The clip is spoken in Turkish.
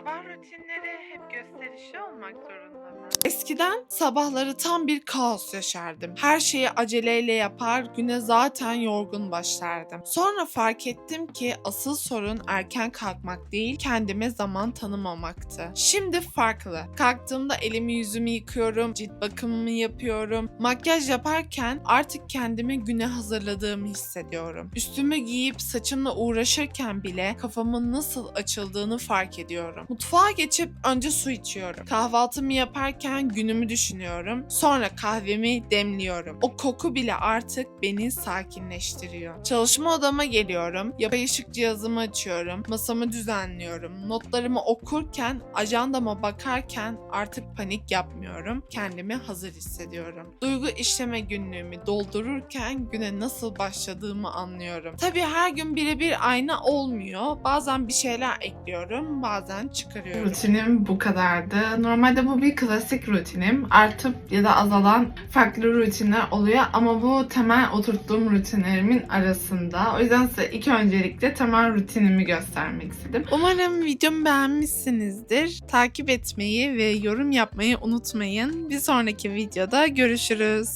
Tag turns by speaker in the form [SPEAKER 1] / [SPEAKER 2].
[SPEAKER 1] Sabah rutinleri hep gösterişli olmak zorunda?
[SPEAKER 2] Eskiden sabahları tam bir kaos yaşardım. Her şeyi aceleyle yapar, güne zaten yorgun başlardım. Sonra fark ettim ki asıl sorun erken kalkmak değil, kendime zaman tanımamaktı. Şimdi farklı. Kalktığımda elimi yüzümü yıkıyorum, cilt bakımımı yapıyorum. Makyaj yaparken artık kendimi güne hazırladığımı hissediyorum. Üstümü giyip saçımla uğraşırken bile kafamın nasıl açıldığını fark ediyorum. Mutfağa geçip önce su içiyorum. Kahvaltımı yaparken günümü düşünüyorum. Sonra kahvemi demliyorum. O koku bile artık beni sakinleştiriyor. Çalışma odama geliyorum. Yapay ışık cihazımı açıyorum. Masamı düzenliyorum. Notlarımı okurken, ajandama bakarken artık panik yapmıyorum. Kendimi hazır hissediyorum. Duygu işleme günlüğümü doldururken güne nasıl başladığımı anlıyorum. Tabii her gün birebir aynı olmuyor. Bazen bir şeyler ekliyorum, bazen çıkarıyorum.
[SPEAKER 3] Rutinim bu kadardı. Normalde bu bir klasik rutinim. Artıp ya da azalan farklı rutinler oluyor ama bu temel oturttuğum rutinlerimin arasında. O yüzden size ilk öncelikle temel rutinimi göstermek istedim.
[SPEAKER 2] Umarım videomu beğenmişsinizdir. Takip etmeyi ve yorum yapmayı unutmayın. Bir sonraki videoda görüşürüz.